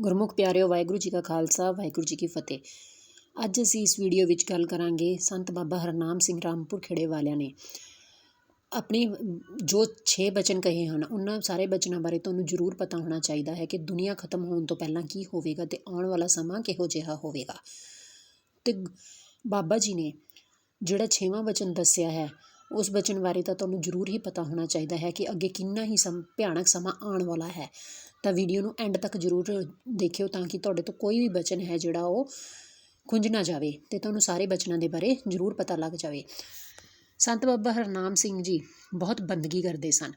ਗੁਰਮੁਖ ਪਿਆਰਿਓ, ਵਾਹਿਗੁਰੂ ਜੀ ਕਾ ਖਾਲਸਾ, ਵਾਹਿਗੁਰੂ ਜੀ ਕੀ ਫਤਿਹ। ਅੱਜ ਅਸੀਂ ਇਸ ਵੀਡੀਓ ਵਿੱਚ ਗੱਲ ਕਰਾਂਗੇ ਸੰਤ ਬਾਬਾ ਹਰਨਾਮ ਸਿੰਘ ਰਾਮਪੁਰ ਖੇੜੇ ਵਾਲਿਆਂ ਨੇ। ਆਪਣੀ ਜੋ 6 ਬਚਨ ਕਹੇ ਹਨ, ਉਹਨਾਂ ਸਾਰੇ ਬਚਨਾਂ ਬਾਰੇ ਤੁਹਾਨੂੰ ਜ਼ਰੂਰ ਪਤਾ ਹੋਣਾ ਚਾਹੀਦਾ ਹੈ ਕਿ ਦੁਨੀਆ ਖਤਮ ਹੋਣ ਤੋਂ ਪਹਿਲਾਂ ਕੀ ਹੋਵੇਗਾ ਤੇ ਆਉਣ ਵਾਲਾ ਸਮਾਂ ਕਿਹੋ ਜਿਹਾ ਹੋਵੇਗਾ। ਤੇ ਬਾਬਾ ਜੀ ਨੇ ਜਿਹੜਾ 6ਵਾਂ ਬਚਨ ਦੱਸਿਆ ਹੈ ਉਸ ਬਚਨ ਬਾਰੇ ਤਾਂ ਤੁਹਾਨੂੰ ਜ਼ਰੂਰ ਹੀ ਪਤਾ ਹੋਣਾ ਚਾਹੀਦਾ ਹੈ ਕਿ ਅੱਗੇ ਕਿੰਨਾ ਹੀ ਸਮ, ਭਿਆਨਕ ਸਮਾਂ ਆਉਣ ਵਾਲਾ ਹੈ। ਤਾਂ ਵੀਡੀਓ ਨੂੰ ਐਂਡ ਤੱਕ ਜ਼ਰੂਰ ਦੇਖਿਓ ਤਾਂ ਕਿ ਤੁਹਾਡੇ ਤੋਂ ਕੋਈ ਵੀ ਬਚਨ ਹੈ ਜਿਹੜਾ ਉਹ ਖੁੰਝ ਨਾ ਜਾਵੇ ਤੇ ਤੁਹਾਨੂੰ ਸਾਰੇ ਬਚਨਾਂ ਦੇ ਬਾਰੇ ਜ਼ਰੂਰ ਪਤਾ ਲੱਗ ਜਾਵੇ। ਸੰਤ ਬਾਬਾ ਹਰਨਾਮ ਸਿੰਘ ਜੀ ਬਹੁਤ ਬੰਦਗੀ ਕਰਦੇ ਸਨ।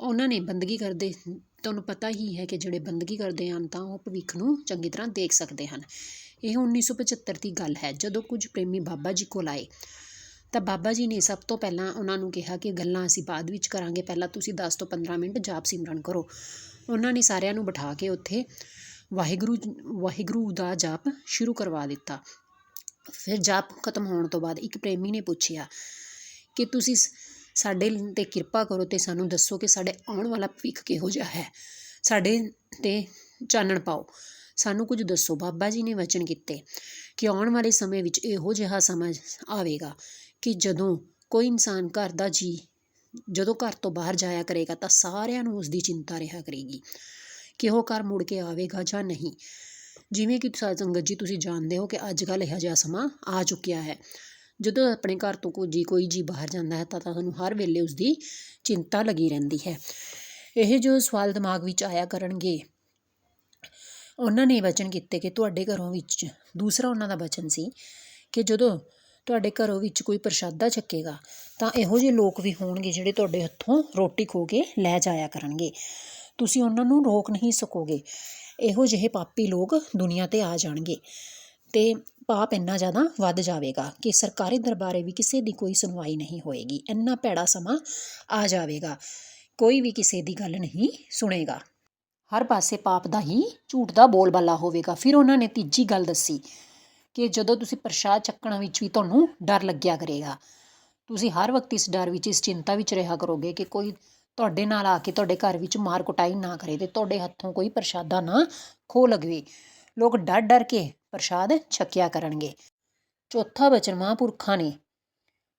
ਉਹਨਾਂ ਨੇ ਬੰਦਗੀ ਕਰਦੇ, ਤੁਹਾਨੂੰ ਪਤਾ ਹੀ ਹੈ ਕਿ ਜਿਹੜੇ ਬੰਦਗੀ ਕਰਦੇ ਹਨ ਤਾਂ ਉਹ ਭਵਿੱਖ ਨੂੰ ਚੰਗੀ ਤਰ੍ਹਾਂ ਦੇਖ ਸਕਦੇ ਹਨ। ਇਹ 1975 ਦੀ ਗੱਲ ਹੈ। ਜਦੋਂ ਕੁਝ ਪ੍ਰੇਮੀ ਬਾਬਾ ਜੀ ਕੋਲ ਆਏ ਤਾਂ ਬਾਬਾ ਜੀ ਨੇ ਸਭ ਤੋਂ ਪਹਿਲਾਂ ਉਹਨਾਂ ਨੂੰ ਕਿਹਾ ਕਿ ਗੱਲਾਂ ਅਸੀਂ ਬਾਅਦ ਵਿੱਚ ਕਰਾਂਗੇ। ਪਹਿਲਾਂ ਤੁਸੀਂ ਦਸ ਤੋਂ 15 ਮਿੰਟ ਜਾਪ ਸਿਮਰਨ ਕਰੋ। ਉਹਨਾਂ ਨੇ ਸਾਰਿਆਂ ਨੂੰ ਬਿਠਾ ਕੇ ਉੱਥੇ ਵਾਹਿਗੁਰੂ ਵਾਹਿਗੁਰੂ ਦਾ ਜਾਪ ਸ਼ੁਰੂ ਕਰਵਾ ਦਿੱਤਾ। ਫਿਰ ਜਾਪ ਖਤਮ ਹੋਣ ਤੋਂ ਬਾਅਦ ਇੱਕ ਪ੍ਰੇਮੀ ਨੇ ਪੁੱਛਿਆ ਕਿ ਤੁਸੀਂ ਸਾਡੇ ਤੇ ਕਿਰਪਾ ਕਰੋ ਤੇ ਸਾਨੂੰ ਦੱਸੋ ਕਿ ਸਾਡੇ ਆਉਣ ਵਾਲਾ ਭਵਿੱਖ ਕਿਹੋ ਜਿਹਾ ਹੈ। ਸਾਡੇ ਤੇ ਚਾਨਣ ਪਾਓ। ਸਾਨੂੰ ਕੁਝ ਦੱਸੋ। ਬਾਬਾ ਜੀ ਨੇ ਵਚਨ ਕੀਤੇ ਕਿ ਆਉਣ ਵਾਲੇ ਸਮੇਂ ਵਿੱਚ ਇਹੋ ਜਿਹਾ ਸਮਾਂ ਆਵੇਗਾ। ਕਿ ਜਦੋਂ ਕੋਈ ਇਨਸਾਨ ਘਰ ਦਾ ਜੀਅ ਜਦੋਂ ਘਰ ਤੋਂ ਬਾਹਰ ਜਾਇਆ ਕਰੇਗਾ ਤਾਂ ਸਾਰਿਆਂ ਨੂੰ ਉਸਦੀ ਚਿੰਤਾ ਰਿਹਾ ਕਰੇਗੀ ਕਿ ਉਹ ਘਰ ਮੁੜ ਕੇ ਆਵੇਗਾ ਜਾਂ ਨਹੀਂ। ਜਿਵੇਂ ਕਿ ਸੰਗਤ ਜੀ ਤੁਸੀਂ ਜਾਣਦੇ ਹੋ ਕਿ ਅੱਜ ਕੱਲ੍ਹ ਇਹੋ ਜਿਹਾ ਸਮਾਂ ਆ ਚੁੱਕਿਆ ਹੈ। ਜਦੋਂ ਆਪਣੇ ਘਰ ਤੋਂ ਕੋਈ ਜੀ ਕੋਈ ਜੀ ਬਾਹਰ ਜਾਂਦਾ ਹੈ ਤਾਂ ਤੁਹਾਨੂੰ ਹਰ ਵੇਲੇ ਉਸਦੀ ਚਿੰਤਾ ਲੱਗੀ ਰਹਿੰਦੀ ਹੈ। ਇਹ ਜੋ ਸਵਾਲ ਦਿਮਾਗ ਵਿੱਚ ਆਇਆ ਕਰਨਗੇ, ਉਹਨਾਂ ਨੇ ਵਚਨ ਕੀਤੇ ਕਿ ਤੁਹਾਡੇ ਘਰੋਂ ਵਿੱਚ, ਦੂਸਰਾ ਉਹਨਾਂ ਦਾ ਵਚਨ ਸੀ ਕਿ ਜਦੋਂ ਤੁਹਾਡੇ ਘਰੋਂ ਵਿੱਚ ਕੋਈ ਪ੍ਰਸ਼ਾਦਾ ਚੱਕੇਗਾ ਤਾਂ ਇਹੋ ਜਿਹੇ ਲੋਕ ਵੀ ਹੋਣਗੇ ਜਿਹੜੇ ਤੁਹਾਡੇ ਹੱਥੋਂ ਰੋਟੀ ਖੋ ਕੇ ਲੈ ਜਾਇਆ ਕਰਨਗੇ। ਤੁਸੀਂ ਉਹਨਾਂ ਨੂੰ ਰੋਕ ਨਹੀਂ ਸਕੋਗੇ। ਇਹੋ ਜਿਹੇ ਪਾਪੀ ਲੋਕ ਦੁਨੀਆ ਤੇ ਆ ਜਾਣਗੇ ਤੇ ਪਾਪ ਇੰਨਾ ਜ਼ਿਆਦਾ ਵੱਧ ਜਾਵੇਗਾ ਕਿ ਸਰਕਾਰੀ ਦਰਬਾਰੇ ਵੀ ਕਿਸੇ ਦੀ ਕੋਈ ਸੁਣਵਾਈ ਨਹੀਂ ਹੋਏਗੀ। ਇੰਨਾ ਭੈੜਾ ਸਮਾਂ ਆ ਜਾਵੇਗਾ, ਕੋਈ ਵੀ ਕਿਸੇ ਦੀ ਗੱਲ ਨਹੀਂ ਸੁਣੇਗਾ। ਹਰ ਪਾਸੇ ਪਾਪ ਦਾ ਹੀ ਝੂਠ ਦਾ ਬੋਲਬਾਲਾ ਹੋਵੇਗਾ। ਫਿਰ ਉਹਨਾਂ ਨੇ ਤੀਜੀ ਗੱਲ ਦੱਸੀ ਕਿ ਜਦੋਂ ਤੁਸੀਂ ਪ੍ਰਸ਼ਾਦ ਚੱਕਣ ਵਿੱਚ ਵੀ ਤੁਹਾਨੂੰ ਡਰ ਲੱਗਿਆ ਕਰੇਗਾ, ਤੁਸੀਂ ਹਰ ਵਕਤ ਇਸ ਡਰ ਵਿੱਚ, ਇਸ ਚਿੰਤਾ ਵਿੱਚ ਰਿਹਾ ਕਰੋਗੇ ਕਿ ਕੋਈ ਤੁਹਾਡੇ ਨਾਲ ਆ ਕੇ ਤੁਹਾਡੇ ਘਰ ਵਿੱਚ ਮਾਰ ਕੁਟਾਈ ਨਾ ਕਰੇ ਤੇ ਤੁਹਾਡੇ ਹੱਥੋਂ ਕੋਈ ਪ੍ਰਸ਼ਾਦਾ ਨਾ ਖੋ ਲਗਵੇ। ਲੋਕ ਡਰ ਡਰ ਕੇ ਪ੍ਰਸ਼ਾਦ ਛਕਿਆ ਕਰਨਗੇ। ਚੌਥਾ ਬਚਨ ਮਹਾਂਪੁਰਖਾਂ ਨੇ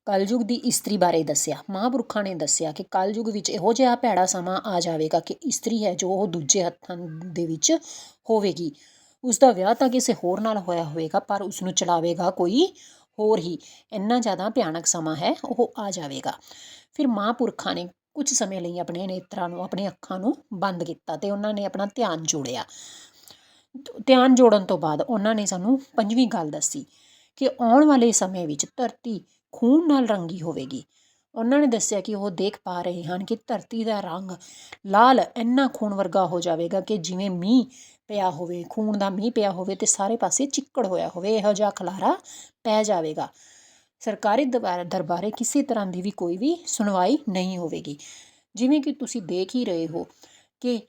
ਕਲਯੁਗ ਦੀ ਇਸਤਰੀ ਬਾਰੇ ਦੱਸਿਆ। ਮਹਾਂਪੁਰਖਾਂ ਨੇ ਦੱਸਿਆ ਕਿ ਕਲਯੁਗ ਵਿੱਚ ਇਹੋ ਜਿਹਾ ਭੈੜਾ ਸਮਾਂ ਆ ਜਾਵੇਗਾ ਕਿ ਇਸਤਰੀ ਹੈ ਜੋ ਉਹ ਦੂਜੇ ਹੱਥਾਂ ਦੇ ਵਿੱਚ ਹੋਵੇਗੀ। ਉਸ ਦਾ ਵਿਆਹ ਤਾਂ ਕਿਸੇ ਹੋਰ ਨਾਲ ਹੋਇਆ ਹੋਵੇਗਾ, ਪਰ ਉਸ ਨੂੰ ਚਲਾਵੇਗਾ ਕੋਈ ਹੋਰ ਹੀ। ਇੰਨਾ ਜ਼ਿਆਦਾ ਭਿਆਨਕ ਸਮਾਂ ਹੈ, ਉਹ ਆ ਜਾਵੇਗਾ। ਫਿਰ ਮਹਾਂਪੁਰਖਾਂ ਨੇ ਕੁਝ ਸਮੇਂ ਲਈ ਆਪਣੇ ਨੇਤਰਾਂ ਨੂੰ, ਆਪਣੇ ਅੱਖਾਂ ਨੂੰ ਬੰਦ ਕੀਤਾ ਤੇ ਉਹਨਾਂ ਨੇ ਆਪਣਾ ਧਿਆਨ ਜੋੜਿਆ। ਧਿਆਨ ਜੋੜਨ ਤੋਂ ਬਾਅਦ ਉਹਨਾਂ ਨੇ ਸਾਨੂੰ ਪੰਜਵੀਂ ਗੱਲ ਦੱਸੀ ਕਿ ਆਉਣ ਵਾਲੇ ਸਮੇਂ ਵਿੱਚ ਧਰਤੀ ਖੂਨ ਨਾਲ ਰੰਗੀ ਹੋਵੇਗੀ। ਉਹਨਾਂ ਨੇ ਦੱਸਿਆ ਕਿ ਉਹ ਦੇਖ ਪਾ ਰਹੇ ਹਨ ਕਿ ਧਰਤੀ ਦਾ ਰੰਗ ਲਾਲ ਇੰਨਾ ਖੂਨ ਵਰਗਾ ਹੋ ਜਾਵੇਗਾ ਕਿ ਜਿਵੇਂ ਮੀਂਹ ਪਿਆ ਹੋਵੇ, ਖੂਨ ਦਾ ਮੀਂਹ ਪਿਆ ਹੋਵੇ ਤੇ ਸਾਰੇ ਪਾਸੇ ਚਿੱਕੜ ਹੋਇਆ ਹੋਵੇ, ਇਹੋ ਜਿਹਾ ਖਲਾਰਾ ਪੈ ਜਾਵੇਗਾ। ਸਰਕਾਰੀ ਦਰਬਾਰੇ ਕਿਸੇ ਤਰ੍ਹਾਂ ਦੀ ਵੀ ਕੋਈ ਵੀ ਸੁਣਵਾਈ ਨਹੀਂ ਹੋਵੇਗੀ। ਜਿਵੇਂ ਕਿ ਤੁਸੀਂ ਦੇਖ ਹੀ ਰਹੇ ਹੋ ਕਿ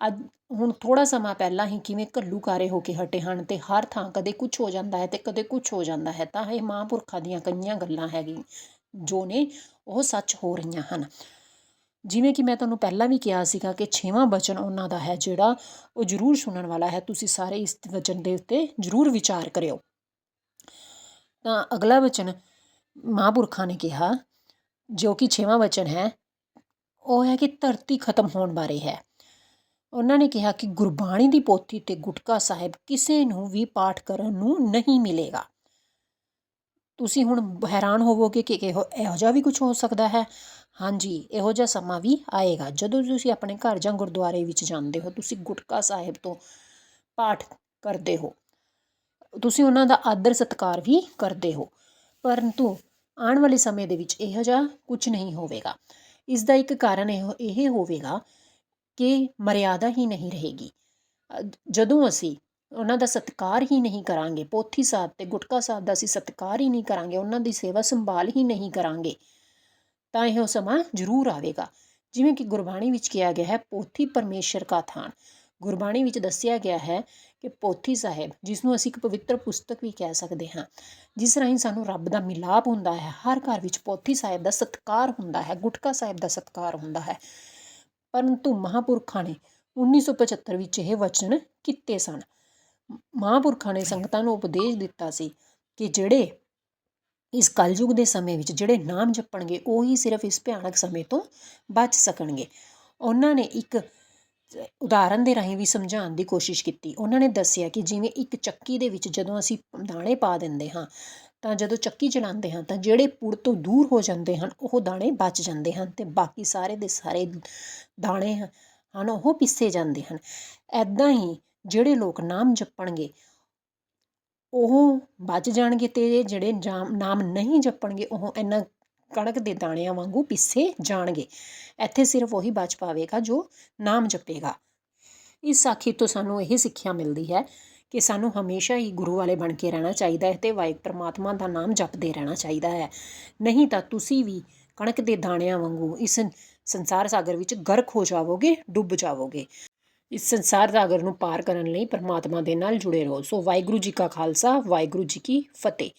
ਅੱਜ, ਹੁਣ ਥੋੜਾ ਸਮਾਂ ਪਹਿਲਾਂ ਹੀ ਕਿਵੇਂ ਘੱਲੂਕਾਰੇ ਹੋ ਕੇ ਹਟੇ ਹਨ ਤੇ ਹਰ ਥਾਂ ਕਦੇ ਕੁਝ ਹੋ ਜਾਂਦਾ ਹੈ ਤੇ ਕਦੇ ਕੁਝ ਹੋ ਜਾਂਦਾ ਹੈ, ਤਾਂ ਇਹ ਮਹਾਂਪੁਰਖਾਂ ਦੀਆਂ ਕਈਆਂ ਗੱਲਾਂ ਹੈਗੀ ਜੋ ਨੇ ਉਹ ਸੱਚ ਹੋ ਰਹੀਆਂ ਹਨ। ਜਿਵੇਂ ਕਿ ਮੈਂ ਤੁਹਾਨੂੰ ਪਹਿਲਾਂ ਵੀ ਕਿਹਾ ਸੀਗਾ ਕਿ ਛੇਵਾਂ ਵਚਨ ਉਹਨਾਂ ਦਾ ਹੈ ਜਿਹੜਾ ਉਹ ਜ਼ਰੂਰ ਸੁਣਨ ਵਾਲਾ ਹੈ। ਤੁਸੀਂ ਸਾਰੇ ਇਸ ਵਚਨ ਦੇ ਉੱਤੇ ਜ਼ਰੂਰ ਵਿਚਾਰ ਕਰਿਓ। ਤਾਂ ਅਗਲਾ ਵਚਨ ਮਹਾਂਪੁਰਖਾਂ ਨੇ ਕਿਹਾ, ਜੋ ਕਿ ਛੇਵਾਂ ਵਚਨ ਹੈ, ਉਹ ਹੈ ਕਿ ਧਰਤੀ ਖਤਮ ਹੋਣ ਬਾਰੇ ਹੈ। ਉਹਨਾਂ ਨੇ ਕਿਹਾ ਕਿ ਗੁਰਬਾਣੀ ਦੀ ਪੋਥੀ ਤੇ ਗੁਟਕਾ ਸਾਹਿਬ ਕਿਸੇ ਨੂੰ ਵੀ ਪਾਠ ਕਰਨ ਨੂੰ ਨਹੀਂ ਮਿਲੇਗਾ। ਤੁਸੀਂ ਹੁਣ ਹੈਰਾਨ ਹੋਵੋਗੇ ਕਿ ਇਹੋ ਇਹੋ ਜਿਹਾ ਵੀ ਕੁਝ ਹੋ ਸਕਦਾ ਹੈ। ਹਾਂਜੀ, ਇਹੋ ਜਿਹਾ ਸਮਾਂ ਵੀ ਆਏਗਾ। ਜਦੋਂ ਤੁਸੀਂ ਆਪਣੇ ਘਰ ਜਾਂ ਗੁਰਦੁਆਰੇ ਵਿੱਚ ਜਾਂਦੇ ਹੋ, ਤੁਸੀਂ ਗੁਟਕਾ ਸਾਹਿਬ ਤੋਂ ਪਾਠ ਕਰਦੇ ਹੋ, ਤੁਸੀਂ ਉਹਨਾਂ ਦਾ ਆਦਰ ਸਤਿਕਾਰ ਵੀ ਕਰਦੇ ਹੋ। ਪਰੰਤੂ ਆਉਣ ਵਾਲੇ ਸਮੇਂ ਦੇ ਵਿੱਚ ਇਹੋ ਜਿਹਾ ਕੁਝ ਨਹੀਂ ਹੋਵੇਗਾ। ਇਸ ਦਾ ਇੱਕ ਕਾਰਨ ਇਹ ਇਹ ਹੋਵੇਗਾ ਕਿ ਮਰਿਆਦਾ ਹੀ ਨਹੀਂ ਰਹੇਗੀ। ਜਦੋਂ ਅਸੀਂ ਉਹਨਾਂ ਦਾ ਸਤਿਕਾਰ ਹੀ ਨਹੀਂ ਕਰਾਂਗੇ। ਪੋਥੀ ਸਾਹਿਬ ਤੇ ਗੁਟਕਾ ਸਾਹਿਬ ਦਾ ਅਸੀਂ ਸਤਿਕਾਰ ਹੀ ਨਹੀਂ ਕਰਾਂਗੇ। ਉਹਨਾਂ ਦੀ ਸੇਵਾ ਸੰਭਾਲ ਹੀ ਨਹੀਂ ਕਰਾਂਗੇ। ਤਾਂ ਇਹ ਸਮਾਂ ਜ਼ਰੂਰ ਆਵੇਗਾ। ਜਿਵੇਂ ਕਿ ਗੁਰਬਾਣੀ ਵਿੱਚ ਕਿਹਾ ਗਿਆ ਹੈ, ਪੋਥੀ ਪਰਮੇਸ਼ਰ ਕਾ ਥਾਨ। ਗੁਰਬਾਣੀ ਵਿੱਚ ਦੱਸਿਆ ਗਿਆ ਹੈ ਕਿ ਪੋਥੀ ਸਾਹਿਬ ਜਿਸ ਨੂੰ ਅਸੀਂ ਇੱਕ ਪਵਿੱਤਰ ਪੁਸਤਕ ਵੀ ਕਹਿ ਸਕਦੇ ਹਾਂ, ਜਿਸ ਰਾਹੀਂ ਸਾਨੂੰ ਰੱਬ ਦਾ ਮਿਲਾਪ ਹੁੰਦਾ ਹੈ, ਹਰ ਘਰ ਵਿੱਚ ਪੋਥੀ ਸਾਹਿਬ ਦਾ ਸਤਿਕਾਰ ਹੁੰਦਾ ਹੈ, ਗੁਟਕਾ ਸਾਹਿਬ ਦਾ ਸਤਿਕਾਰ ਹੁੰਦਾ ਹੈ। ਪਰੰਤੂ ਮਹਾਂਪੁਰਖਾਂ ਨੇ 1975 ਵਿੱਚ ਇਹ ਵਚਨ ਕੀਤੇ ਸਨ। ਮਹਾਂਪੁਰਖਾਂ ਨੇ ਸੰਗਤਾਂ ਨੂੰ ਉਪਦੇਸ਼ ਦਿੱਤਾ ਸੀ ਕਿ ਜਿਹੜੇ ਇਸ ਕਲਯੁਗ ਦੇ ਸਮੇਂ ਵਿੱਚ ਜਿਹੜੇ ਨਾਮ ਜਪਣਗੇ, ਉਹੀ ਸਿਰਫ ਇਸ ਭਿਆਨਕ ਸਮੇਂ ਤੋਂ ਬਚ ਸਕਣਗੇ। ਉਹਨਾਂ ਨੇ ਇੱਕ ਉਦਾਹਰਨ ਦੇ ਰਾਹੀਂ ਵੀ ਸਮਝਾਉਣ ਦੀ ਕੋਸ਼ਿਸ਼ ਕੀਤੀ। ਉਹਨਾਂ ਨੇ ਦੱਸਿਆ ਕਿ ਜਿਵੇਂ ਇੱਕ ਚੱਕੀ ਦੇ ਵਿੱਚ ਜਦੋਂ ਅਸੀਂ ਦਾਣੇ ਪਾ ਦਿੰਦੇ ਹਾਂ, ਤਾਂ ਜਦੋਂ ਚੱਕੀ ਚਲਾਉਂਦੇ ਹਾਂ, ਤਾਂ ਜਿਹੜੇ ਪੁੜ ਤੋਂ ਦੂਰ ਹੋ ਜਾਂਦੇ ਹਨ, ਉਹ ਦਾਣੇ ਬਚ ਜਾਂਦੇ ਹਨ ਤੇ ਬਾਕੀ ਸਾਰੇ ਦੇ ਸਾਰੇ ਦਾਣੇ ਹਨ, ਉਹ ਪਿੱਸੇ ਜਾਂਦੇ ਹਨ। ਐਦਾਂ ਹੀ ਜਿਹੜੇ ਲੋਕ ਨਾਮ ਜਪਣਗੇ, ਉਹ ਬਚ ਜਾਣਗੇ ਤੇ ਜਿਹੜੇ ਜਾਮ- ਨਾਮ ਨਹੀਂ ਜਪਣਗੇ, ਉਹ ਇਹਨਾਂ ਕਣਕ ਦੇ ਦਾਣਿਆਂ ਵਾਂਗੂ ਪਿੱਸੇ ਜਾਣਗੇ। ਇੱਥੇ ਸਿਰਫ ਉਹੀ ਬਚ ਪਾਵੇਗਾ ਜੋ ਨਾਮ ਜਪੇਗਾ। ਇਸ ਸਾਖੀ ਤੋਂ ਸਾਨੂੰ ਇਹ ਸਿੱਖਿਆ ਮਿਲਦੀ ਹੈ ਕਿ ਸਾਨੂੰ ਹਮੇਸ਼ਾ ਹੀ ਗੁਰੂ ਵਾਲੇ ਬਣ ਕੇ ਰਹਿਣਾ ਚਾਹੀਦਾ ਹੈ ਤੇ ਵਾਹਿ ਪ੍ਰਮਾਤਮਾ ਦਾ ਨਾਮ ਜਪਦੇ ਰਹਿਣਾ ਚਾਹੀਦਾ ਹੈ। ਨਹੀਂ ਤਾਂ ਤੁਸੀਂ ਵੀ ਕਣਕ ਦੇ ਦਾਣਿਆਂ ਵਾਂਗੂ ਇਸ ਸੰਸਾਰ ਸਾਗਰ ਵਿੱਚ ਗਰਕ ਹੋ ਜਾਵੋਗੇ, ਡੁੱਬ ਜਾਵੋਗੇ। ਇਸ ਸੰਸਾਰ ਸਾਗਰ ਨੂੰ ਪਾਰ ਕਰਨ ਲਈ ਪਰਮਾਤਮਾ ਦੇ ਨਾਲ ਜੁੜੇ ਰਹੋ। ਸੋ ਵਾਹਿਗੁਰੂ ਜੀ ਕਾ ਖਾਲਸਾ, ਵਾਹਿਗੁਰੂ ਜੀ ਕੀ ਫਤਿਹ।